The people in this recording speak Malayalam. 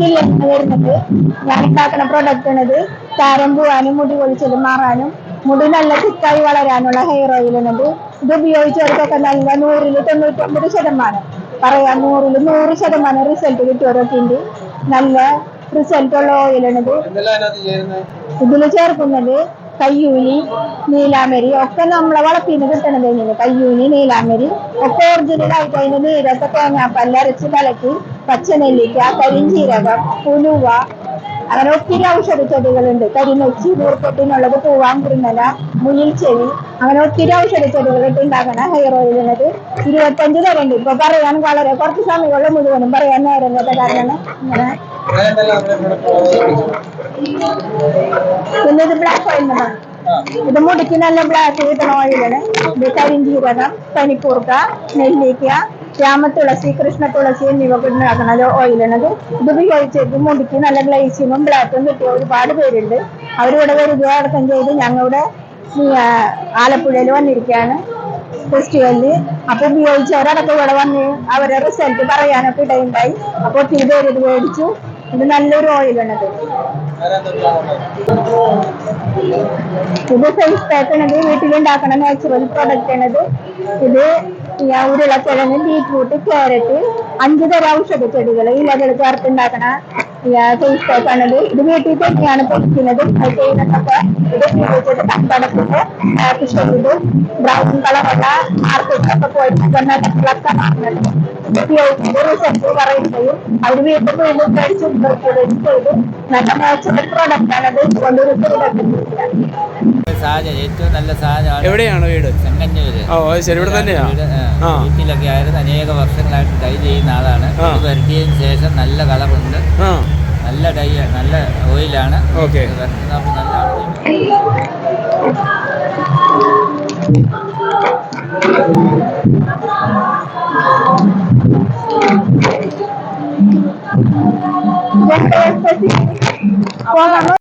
ജില്ലയിൽ നിന്ന് വരുന്നത് ഞാൻ ഉണ്ടാക്കുന്ന പ്രൊഡക്റ്റ് ആണിത്. താരം പോവാനും മുടി കൊഴിച്ചിലും മാറാനും മുടി നല്ല തിക്കായി വളരാനുള്ള ഹെയർ ഓയിൽ ആണിത്. ഇത് ഉപയോഗിച്ചവർക്കൊക്കെ നല്ല നൂറിൽ തൊണ്ണൂറ്റൊമ്പത് ശതമാനം. പറയാം നൂറിൽ നൂറ് ശതമാനം റിസൾട്ട് കിട്ടിയവരൊക്കെ ഉണ്ട്. നല്ല റിസൾട്ടുള്ള ഓയിൽ ഓയിലാണിത് ഇതിൽ ചേർക്കുന്നത് കയ്യൂനി നീലാമരി ഒക്കെ നമ്മളെ വളപ്പിൽ നിന്ന് കിട്ടണത് തന്നെയാണ് കയ്യൂനി നീലാമരി ഒക്കെ ഒറിജിനൽ ആയിട്ട് അതിന്റെ നീരൊക്കെ തേങ്ങാപ്പല്ല അരച്ച് കലക്കി പച്ചനെല്ലിക്ക കരിഞ്ചീരകം പുലുവ അങ്ങനെ ഒത്തിരി ഔഷധ ചെടികളുണ്ട്. കരിനെച്ചി നൂർപ്പൊട്ടിനുള്ളത് പൂവാൻ കുരുന്നല മുയിൽ ചെവി അങ്ങനെ ഒത്തിരി ഔഷധ ചെടികളിട്ട് ഉണ്ടാക്കണ ഹെയർ ഓയിലിനത് ഇരുപത്തഞ്ച് തരം ഉണ്ട് ഇപ്പൊ പറയാൻ വളരെ കുറച്ച് സമയമുള്ള. മുഴുവനും പറയാൻ നേരം കാരണം ഇങ്ങനെ പിന്നെ ഇത് ബ്ലാക്ക് ഓയിലാണ് ഇത് മുടിക്ക് നല്ല ബ്ലാക്ക് കിട്ടണ ഓയിലാണ് ഇത് കരിഞ്ചീരകം പനിക്കൂർക്ക നെല്ലിക്ക രാമതുളസി കൃഷ്ണ തുളസി എന്നിവ ഉണ്ടാക്കുന്ന ഒരു ഓയിലാണത് ഇത് ഉപയോഗിച്ചിട്ട് മുടിക്ക് നല്ല ഗ്ലേസിങ്ങും ബ്ലാക്കും കിട്ടിയ ഒരുപാട് പേരുണ്ട്. അവരിവിടെ വരിക അടക്കം ചെയ്ത് ഞങ്ങളുടെ ആലപ്പുഴയിൽ വന്നിരിക്കുകയാണ് ഫെസ്റ്റിവലിൽ അപ്പൊ ഉപയോഗിച്ചവരടക്കം ഇവിടെ വന്ന് അവരുടെ റിസൾട്ട് പറയാനൊക്കെ ഇടയുണ്ടായി. അപ്പൊ ഒത്തിരി പേര് ഇത് മേടിച്ചു. ഇത് നല്ലൊരു ഓയിലാണത് ഇത്. ഫേസ് പാക്ക് ആണിത് വീട്ടിലുണ്ടാക്കണ നാച്ചുറൽ പ്രൊഡക്റ്റ് ആണത് ഇത്. ഉരുളക്കിഴങ്ങ് ബീറ്റ്റൂട്ട് ക്യാരറ്റ് അഞ്ചു തരം ഔഷധ ചെടികൾ ഇലകൾ ചേർത്തുണ്ടാക്കണ പാക്ക് ആണിത് ഇത് വീട്ടിൽ തന്നെയാണ് പൊടിക്കുന്നത് അത് ചെയ്യുന്നതൊക്കെ ഇത് ഉപയോഗിച്ചിട്ട് കമ്പടത്തിന്റെ ബാക്ക് ഷെയ്ഡ് ബ്രൗൺ കളറുള്ള മാർക്കറ്റിലൊക്കെ പോയിട്ട് കണ്ണൊക്കെ മാറുന്നുണ്ട് ഉപയോഗിച്ചിട്ട് റിസൾട്ട് പറയുകയും അവർ വീട്ടിൽ വീണ്ടും കഴിച്ച് ഉപയോഗിക്കുകയും ചെയ്ത് നല്ല നാച്ചുറൽ പ്രോഡക്റ്റ് ആണത് കൊണ്ടൊരു പ്രോഡക്റ്റ് സാഹചര്യം ഏറ്റവും നല്ല സാധനമാണ് എവിടെയാണ് വീട്? ചെങ്ങന്നൂര്. ഓ അത് ശരി ഇവിടെ തന്നെയാണ്. വീട്ടിലൊക്കെ ആയിരുന്നു. അനേക വർഷങ്ങളായിട്ട് ഡൈ ചെയ്യുന്ന ആളാണ്. വരുത്തിയതിന് ശേഷം നല്ല കളറുണ്ട്. നല്ല ഡൈ നല്ല ഓയിലാണ്. ഓക്കെ. നല്ല